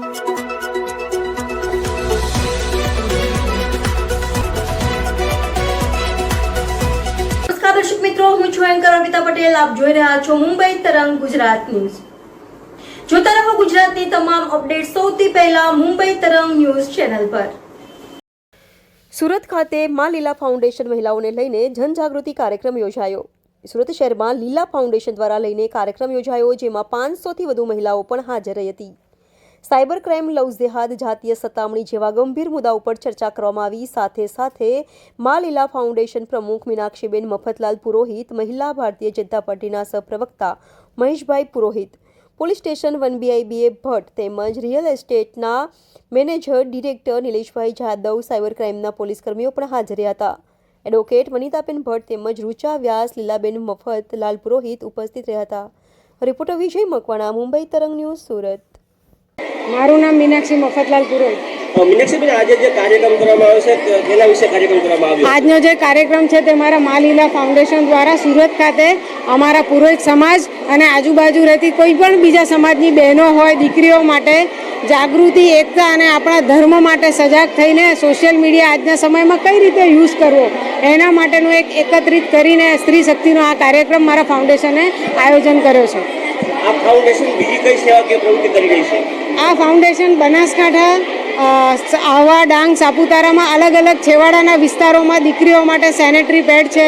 દર્શક મિત્રો, હું છું એન્કર અમિતા પટેલ. આપ જોઈ રહ્યા છો મુંબઈ તરંગ ગુજરાત ન્યૂઝ. જોતા રહો ગુજરાતની તમામ અપડેટ સૌથી પહેલા મુંબઈ તરંગ ન્યૂઝ ચેનલ પર. સુરત ખાતે માં લીલા ફાઉન્ડેશન મહિલાઓને લઈને જનજાગૃતિ કાર્યક્રમ યોજાયો. સુરત શહેરમાં લીલા ફાઉન્ડેશન દ્વારા લઈને કાર્યક્રમ યોજાયો, જેમાં પાંચસોથી વધુ મહિલાઓ પણ હાજર રહી હતી. સાયબર ક્રાઇમ લવ જેહાદ જાતીય સતામણી જેવા ગંભીર મુદ્દા ઉપર ચર્ચા કરવામાં આવી. સાથે સાથે મા લીલા ફાઉન્ડેશન પ્રમુખ મીનાક્ષીબેન મફતલાલ પુરોહિત, મહિલા ભારતીય જનતા પાર્ટીના સહપ્રવક્તા Maheshbhai Purohit, police station one બીઆઈબીએ Bhatt તેમજ real એસ્ટેટના manager director Nileshbhai Jadav cyber ક્રાઇમના police કર્મીઓ પણ હાજર હતા. એડવોકેટ વનિતાબેન ભટ્ટ તેમજ રૂચા વ્યાસ, લીલાબેન મફત લાલ પુરોહિત ઉપસ્થિત રહ્યા હતા. રિપોર્ટર વિજય મકવાણા, મુંબઈ તરંગ ન્યૂઝ સુરત. મારું નામ મીનાક્ષી મફતલાલ પુરોહિત. મીનાક્ષીબેન આજે જે કાર્યક્રમ કરવામાં આવ્યો છે તેના વિશે કાર્યક્રમ કરવામાં આવ્યો આજનો જે કાર્યક્રમ છે તે મારા મા લીલા ફાઉન્ડેશન દ્વારા સુરત ખાતે અમારા પુરોહિત સમાજ અને આજુબાજુ રહેતી કોઈ પણ બીજા સમાજની બહેનો હોય દીકરીઓ માટે જાગૃતિ એકતા અને આપણા ધર્મ માટે સજાગ થઈને સોશિયલ મીડિયા આજના સમયમાં કઈ રીતે યુઝ કરવો એના માટેનું એક એકત્રિત કરીને સ્ત્રી શક્તિનો આ કાર્યક્રમ મારા ફાઉન્ડેશને આયોજન કર્યો છે. આ ફાઉન્ડેશન બીજી કઈ સેવાકીય પ્રવૃત્તિ કરી રહી છે? આ ફાઉન્ડેશન બનાસકાંઠા આવા ડાંગ, સાપુતારામાં અલગ અલગ છેવાડાના વિસ્તારોમાં દીકરીઓ માટે સેનેટરી પેડ છે,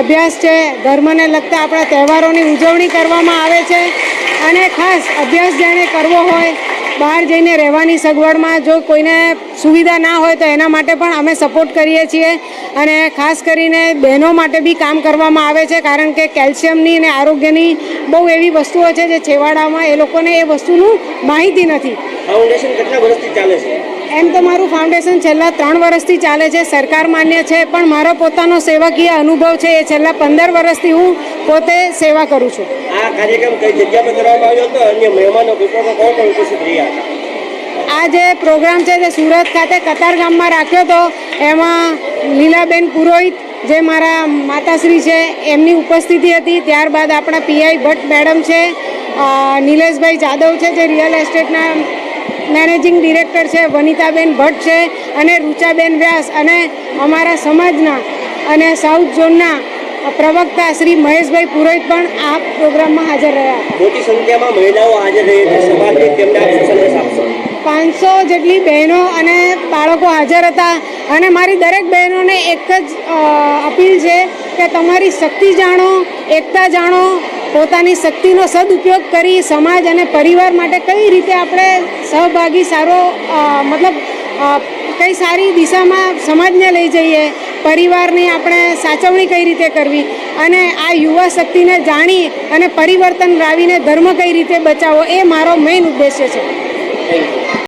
અભ્યાસ છે, ધર્મને લગતા આપણા તહેવારોની ઉજવણી કરવામાં આવે છે. અને ખાસ અભ્યાસ જેણે કરવો હોય બહાર જઈને રહેવાની સગવડમાં જો કોઈને સુવિધા ના હોય તો એના માટે પણ અમે સપોર્ટ કરીએ છીએ. અને ખાસ કરીને બહેનો માટે બી કામ કરવામાં આવે છે, કારણ કે કેલ્શિયમની અને આરોગ્યની બહુ એવી વસ્તુઓ છે જે છેવાડામાં એ લોકોને એ વસ્તુનું માહિતી નથી. ફાઉન્ડેશન કેટલા વર્ષથી ચાલે છે? એમ તો મારું ફાઉન્ડેશન છેલ્લા ત્રણ વર્ષથી ચાલે છે સરકાર માન્ય છે પણ મારો પોતાનો સેવાકીય અનુભવ છે એ છેલ્લા પંદર વર્ષથી હું પોતે સેવા કરું છું. આ કાર્યક્રમ કઈ જગ્યા પર કરવામાં આવ્યો હતો? અન્ય મહેમાનો વિભાગો કોણ કોણ ઉપસ્થિત રહ્યા હતા? આ જે પ્રોગ્રામ છે તે સુરત ખાતે કતાર ગામમાં રાખ્યો હતો એમાં લીલાબેન પુરોહિત જે મારા માતાશ્રી છે એમની ઉપસ્થિતિ હતી. ત્યારબાદ આપણા પીઆઈ ભટ્ટ મેડમ છે નિલેશભાઈ જાદવ છે જે રિયલ એસ્ટેટના મેનેજિંગ ડિરેક્ટર છે વનિતાબેન ભટ્ટ છે અને રૂચાબેન વ્યાસ અને અમારા સમાજના અને સાઉથ ઝોનના પ્રવક્તા શ્રી મહેશભાઈ પુરોહિત પણ આ પ્રોગ્રામમાં હાજર રહ્યા. મોટી સંખ્યામાં મહિલાઓ હાજર રહી તેમને પાંચસો જેટલી બહેનો અને બાળકો હાજર હતા અને મારી દરેક બહેનોને એક જ અપીલ છે કે તમારી શક્તિ જાણો એકતા જાણો પોતાની શક્તિનો સદુપયોગ કરી સમાજ અને પરિવાર માટે કઈ રીતે આપણે સહભાગી, સારો મતલબ કઈ સારી દિશામાં સમાજને લઈ જઈએ, પરિવારની આપણે સાચવણી કઈ રીતે કરવી અને આ યુવા શક્તિને જાણી અને પરિવર્તન લાવીને ધર્મ કઈ રીતે બચાવવો એ મારો મેઇન ઉદ્દેશ્ય છે.